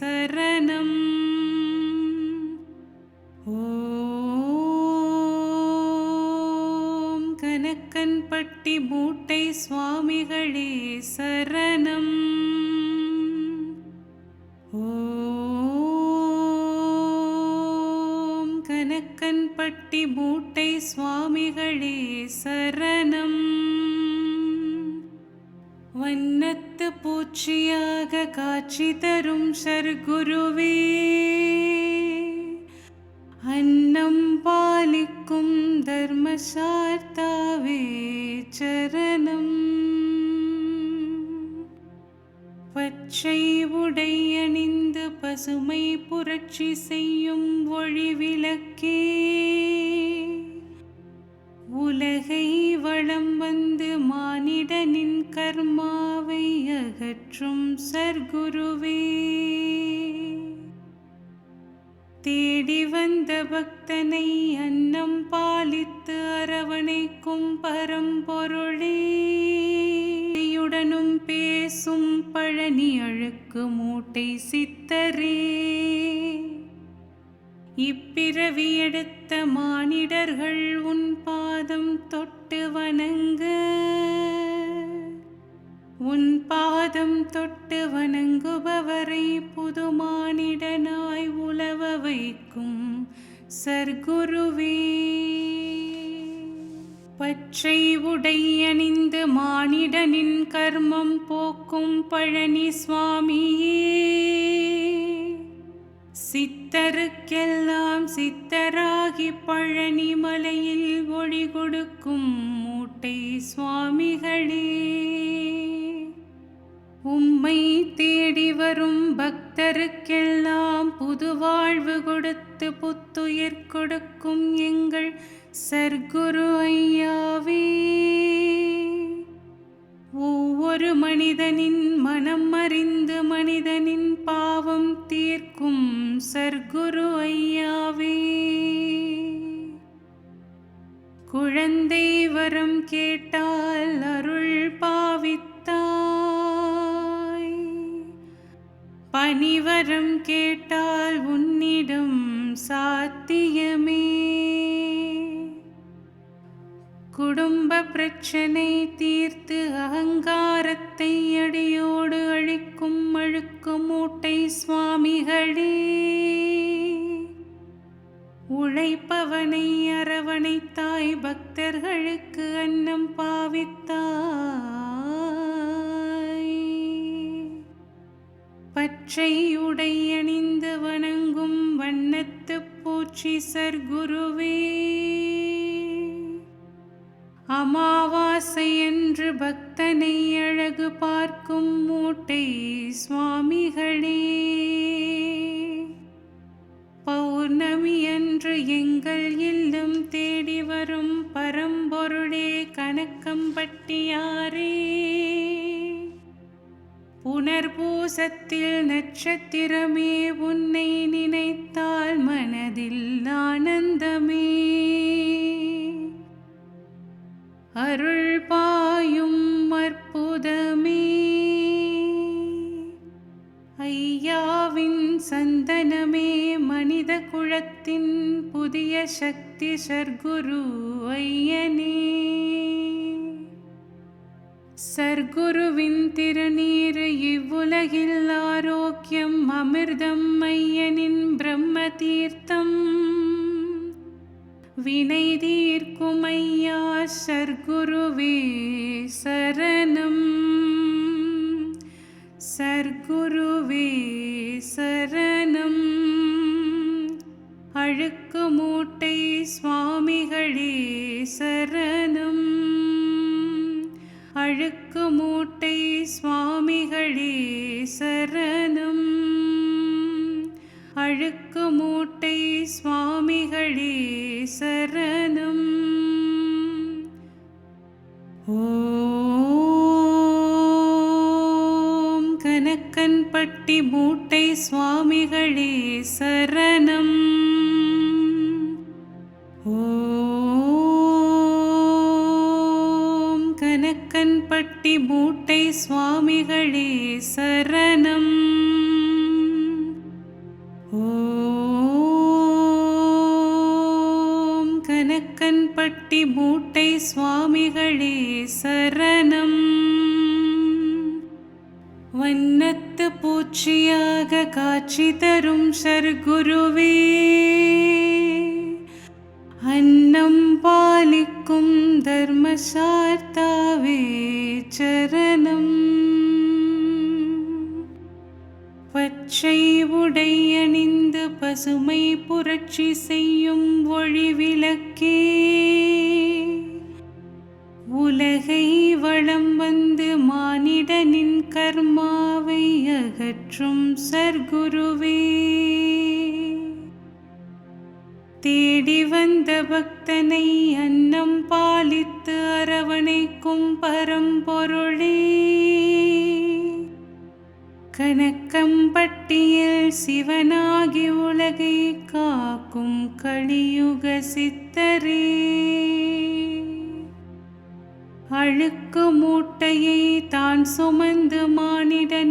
சரணம். ஓம் கனக்கன்பட்டி மூட்டை சுவாமிகளே சரணம். ஓம் கனக்கன்பட்டி மூட்டை சுவாமிகளே சரணம். வண்ணத்து பூச்சியாக காட்சி தரும் சர்க்குருவே. அன்னம் பாலிக்கும் தர்மசார்த்தாவே சரணம். பச்சை உடையணிந்து பசுமை புரட்சி செய்யும் ஒளி விளக்கே உலகை வளம் வந்து மானிடனின் கர்மாவை அகற்றும் சர்க்குருவே. தேடி வந்த பக்தனை அன்னம் பாலித்து அரவணைக்கும் பரம்பொருளே. உடனும் பேசும் பழனி அழுக்கு மூட்டை சித்தரே. இப்பிறவி எடுத்த மானிடர்கள் உன் பாதம் தொட்டு வணங்க. உன் பாதம் தொட்டு வணங்குபவரை புது மானிடனாய் உலவ வைக்கும் சர்க்குருவே. பச்சை உடை அணிந்து மானிடனின் கர்மம் போக்கும் பழனி சுவாமியே. சித்தருக்கெல்லாம் சித்தராகி பழனி மலையில் ஒளி கொடுக்கும் மூட்டை சுவாமிகளே. உம்மை தேடி வரும் பக்தருக்கெல்லாம் புது வாழ்வு கொடுத்து புத்துயிர் கொடுக்கும் எங்கள் சர்க்குரு ஐயாவே. ஒவ்வொரு மனிதனின் மனம் அறிந்து மனிதனின் பாவம் தீர்க்கும் சர்க்குரு ஐயாவே. குழந்தை வரம் கேட்டால் அருள் பாவித்தாய். பனிவரம் கேட்டால் உன்னிடம் சாத்தியமே. குடும்ப பிரச்சனை தீர்த்து அகங்காரத்தை அடியோடு அழிக்கும் அழுக்கு மூட்டை சுவாமிகளே. உழைப்பவனை அரவணைத்தாய் பக்தர்களுக்கு அன்னம் பாவித்தாய். பச்சை உடை அணிந்து வணங்கும் வண்ணத்து பூச்சி சர்குருவே அமாவாசை என்று பக்தனை அழகு பார்க்கும் மூட்டை சுவாமிகளே. பௌர்ணமியன்று எங்கள் இல்லம் தேடி வரும் பரம்பொருளே கணக்கம்பட்டியாரே புனர்பூசத்தில் நட்சத்திரமே உன்னை நினைத்தால் மனதில் ஆனந்தமே. அருள் பாயும் அற்புதமே. ஐயாவின் சந்தனமே மனித குலத்தின் புதிய சக்தி சர்க்குரு ஐயனே. சர்க்குருவின் திருநீர் இவ்வுலகில் ஆரோக்கியம் அமிர்தம் ஐயனின் பிரம்ம தீர்த்தம். வினை தீர்க்குமையா சர்க்குருவே சரணம். சர்க்குருவே சரணம். அழுக்கு மூட்டை சுவாமிகளே சரணம். அழுக்கு மூட்டை சுவாமிகளே சரணம். அழுக்கு மூட்டை சுவாமிகளே சரணம். ஓம் கனக்கன்பட்டி மூட்டை சுவாமிகளே சரணம். ஓம் கனக்கன்பட்டி மூட்டை சுவாமிகளே சரணம். பட்டி மூட்டை சுவாமிகளே சரணம். வண்ணத்து பூச்சியாக காட்சி தரும் சர்க்குருவே. அன்னம் பாலிக்கும் தர்மசார்த்தாவே சரணம். பசுமை புரட்சி செய்யும் ஒளி விளக்கே. உலகை வளம் வந்து மானிடனின் கர்மாவை அகற்றும் சர்க்குருவே. தேடி வந்த பக்தனை அன்னம் பாலித்து அரவணைக்கும் பரம்பொருளே. கணக்கம்பட்டியில் சிவனா ஆகி உலகை காக்கும் கலியுக சித்தரே. அழுக்கு மூட்டையை தான் சுமந்து மானிட